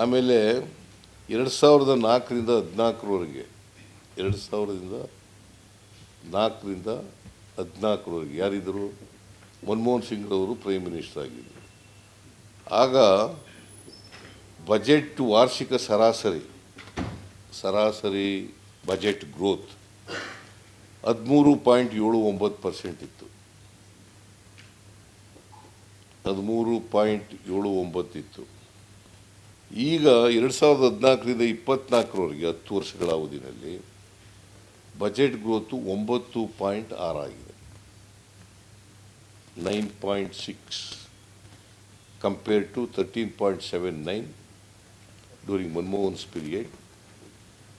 ಆಮೇಲೆ ಎರಡು ಸಾವಿರದ ನಾಲ್ಕರಿಂದ ಹದಿನಾಲ್ಕರವರೆಗೆ, ಎರಡು ಸಾವಿರದಿಂದ ನಾಲ್ಕರಿಂದ ಹದಿನಾಲ್ಕರವರೆಗೆ ಯಾರಿದ್ದರು? ಮನಮೋಹನ್ ಸಿಂಗ್ರವರು ಪ್ರೈಮ್ ಮಿನಿಸ್ಟರ್ ಆಗಿದ್ದರು. ಆಗ ಬಜೆಟ್ ವಾರ್ಷಿಕ ಸರಾಸರಿ ಸರಾಸರಿ ಬಜೆಟ್ ಗ್ರೋತ್ ಹದಿಮೂರು ಪಾಯಿಂಟ್ ಏಳು ಒಂಬತ್ತು ಪರ್ಸೆಂಟ್ ಇತ್ತು. ಹದಿಮೂರು ಪಾಯಿಂಟ್ ಏಳು ಒಂಬತ್ತು ಇತ್ತು. ಈಗ ಎರಡು ಸಾವಿರದ ಹದಿನಾಲ್ಕರಿಂದ ಇಪ್ಪತ್ನಾಲ್ಕರವರೆಗೆ ಹತ್ತು ವರ್ಷಗಳ ಅವಧಿನಲ್ಲಿ ಬಜೆಟ್ ಗ್ರೋತು ಒಂಬತ್ತು point ಆರಾಗಿದೆ nine point six compare to thirteen point seven nine during Manmohan's period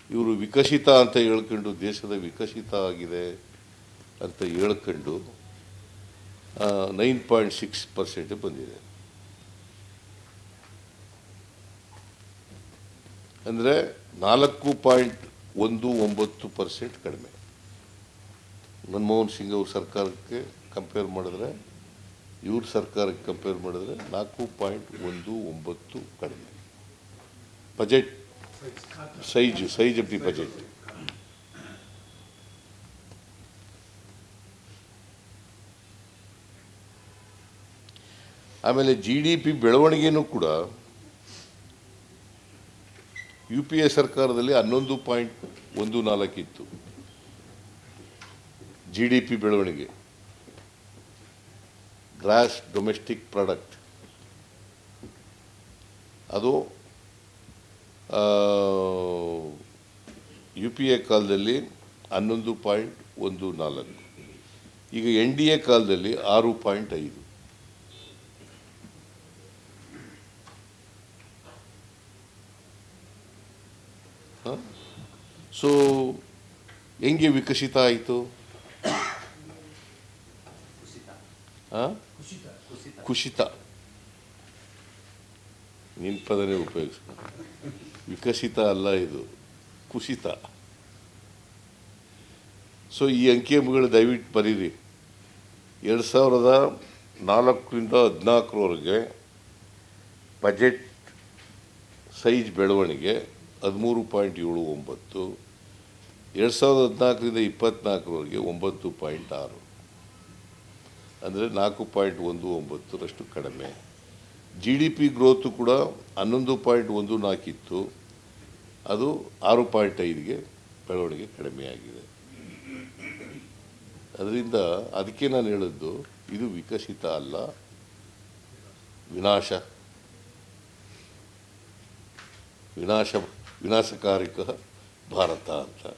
ಇವರು ವಿಕಸಿತ ಅಂತ ಹೇಳ್ಕೊಂಡು ದೇಶದ ವಿಕಸಿತ ಆಗಿದೆ ಅಂತ ಹೇಳ್ಕೊಂಡು ನೈನ್ ಪಾಯಿಂಟ್ ಸಿಕ್ಸ್ ಪರ್ಸೆಂಟ್ ಬಂದಿದೆ. ಅಂದರೆ ನಾಲ್ಕು ಪಾಯಿಂಟ್ ಒಂದು ಒಂಬತ್ತು ಪರ್ಸೆಂಟ್ ಕಡಿಮೆ. ಮನಮೋಹನ್ ಸಿಂಗ್ ಅವ್ರ ಸರ್ಕಾರಕ್ಕೆ ಕಂಪೇರ್ ಮಾಡಿದ್ರೆ, ಇವ್ರ ಸರ್ಕಾರಕ್ಕೆ ಕಂಪೇರ್ ಮಾಡಿದ್ರೆ ನಾಲ್ಕು ಪಾಯಿಂಟ್ ಒಂದು ಒಂಬತ್ತು ಕಡಿಮೆ. Budget size size of the budget ಆಮೇಲೆ ಜಿ ಡಿ ಪಿ ಬೆಳವಣಿಗೆನೂ ಕೂಡ ಯು ಪಿ ಎ ಸರ್ಕಾರದಲ್ಲಿ ಹನ್ನೊಂದು ಪಾಯಿಂಟ್ ಒಂದು ನಾಲ್ಕಿತ್ತು ಜಿ ಡಿ ಪಿ ಬೆಳವಣಿಗೆ. Gross domestic product. ಅದು ಯು ಪಿ ಎ ಕಾಲದಲ್ಲಿ ಹನ್ನೊಂದು ಪಾಯಿಂಟ್ ಒಂದು ನಾಲ್ಕು. ಈಗ ಎನ್ ಡಿ ಎ ಕಾಲದಲ್ಲಿ ಆರು ಪಾಯಿಂಟ್ ಐದು. ಸೊ ಹೆಂಗೆ ವಿಕಸಿತ ಆಯಿತು? ಕುಸಿತ. ನಿನ್ನ ಪದನೇ ಉಪಯೋಗಿಸ ವಿಕಸಿತ ಅಲ್ಲ ಇದು. ಕುಸಿತ. ಸೊ ಈ ಅಂಕಿಅಂಶಗಳು ದಯವಿಟ್ಟು ಬರೀರಿ. ಎರಡು ಸಾವಿರದ ನಾಲ್ಕರಿಂದ ಹದಿನಾಲ್ಕರವರೆಗೆ ಬಜೆಟ್ ಸೈಜ್ ಬೆಳವಣಿಗೆ ಹದಿಮೂರು ಪಾಯಿಂಟ್ ಏಳು ಒಂಬತ್ತು, ಎರಡು ಸಾವಿರದ ಹದಿನಾಲ್ಕರಿಂದ ಇಪ್ಪತ್ನಾಲ್ಕರವರೆಗೆ ಒಂಬತ್ತು ಪಾಯಿಂಟ್ ಆರು. ಅಂದರೆ ನಾಲ್ಕು ಪಾಯಿಂಟ್ ಒಂದು ಒಂಬತ್ತರಷ್ಟು ಕಡಿಮೆ. ಜಿ ಡಿ ಪಿ ಗ್ರೋತು ಕೂಡ ಹನ್ನೊಂದು ಪಾಯಿಂಟ್ ಒಂದು ನಾಲ್ಕಿತ್ತು ಅದು ಆರು ಪಾಯಿಂಟ್ ಐದಿಗೆ ಬೆಳವಣಿಗೆ ಕಡಿಮೆಯಾಗಿದೆ ಅದರಿಂದ ಅದಕ್ಕೆ ನಾನು ಹೇಳಿದ್ದು ಇದು ವಿಕಸಿತ ಅಲ್ಲ, ವಿನಾಶ. ವಿನಾಶ ವಿನಾಶಕಾರಿಕ ಭಾರತ ಅಂತ.